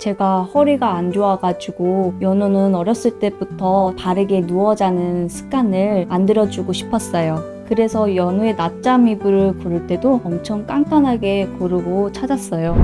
제가 허리가 안 좋아가지고 연우는 어렸을 때부터 바르게 누워 자는 습관을 만들어주고 싶었어요. 그래서 연우의 낮잠 이불을 고를 때도 엄청 깐깐하게 고르고 찾았어요.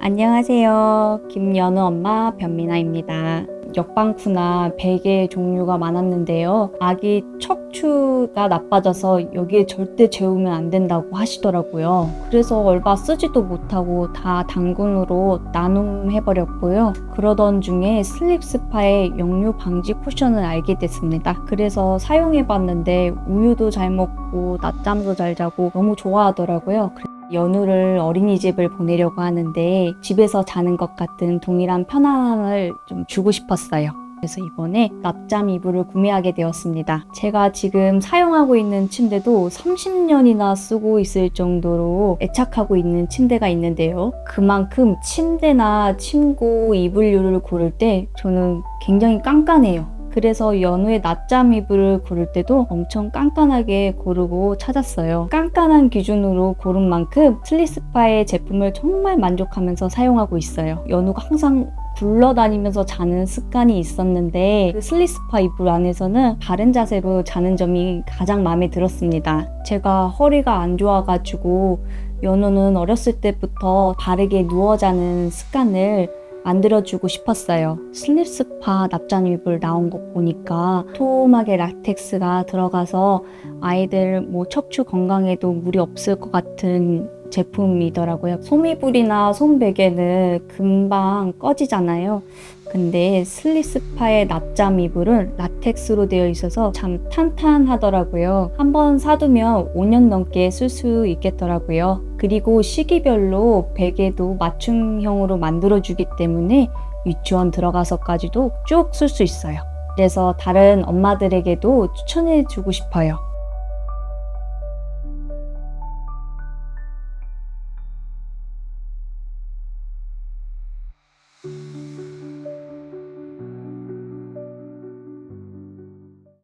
안녕하세요. 김연우 엄마 변민아입니다. 역방쿠나 베개 종류가 많았는데요. 아기 척추가 나빠져서 여기에 절대 재우면 안 된다고 하시더라고요. 그래서 얼마 쓰지도 못하고 다 당근으로 나눔해버렸고요. 그러던 중에 슬립 스파의 역류 방지 쿠션을 알게 됐습니다. 그래서 사용해봤는데 우유도 잘 먹고 낮잠도 잘 자고 너무 좋아하더라고요. 연우를 어린이집을 보내려고 하는데 집에서 자는 것 같은 동일한 편안함을 좀 주고 싶었어요. 그래서 이번에 낮잠 이불을 구매하게 되었습니다. 제가 지금 사용하고 있는 침대도 30년이나 쓰고 있을 정도로 애착하고 있는 침대가 있는데요. 그만큼 침대나 침구 이불류를 고를 때 저는 굉장히 깐깐해요. 그래서 연우의 낮잠 이불을 고를 때도 엄청 깐깐하게 고르고 찾았어요. 깐깐한 기준으로 고른 만큼 슬리스파의 제품을 정말 만족하면서 사용하고 있어요. 연우가 항상 굴러다니면서 자는 습관이 있었는데 그 슬리스파 이불 안에서는 바른 자세로 자는 점이 가장 마음에 들었습니다. 제가 허리가 안 좋아가지고 연우는 어렸을 때부터 바르게 누워 자는 습관을 만들어주고 싶었어요. 슬립스파 납잠 이불 나온 거 보니까 토음하게 라텍스가 들어가서 아이들 뭐 척추 건강에도 무리 없을 것 같은 제품이더라고요. 소미불이나 솜베개는 금방 꺼지잖아요. 근데 슬리스파의 낮잠 이불은 라텍스로 되어 있어서 참 탄탄하더라고요. 한번 사두면 5년 넘게 쓸 수 있겠더라고요. 그리고 시기별로 베개도 맞춤형으로 만들어주기 때문에 유치원 들어가서까지도 쭉 쓸 수 있어요. 그래서 다른 엄마들에게도 추천해 주고 싶어요.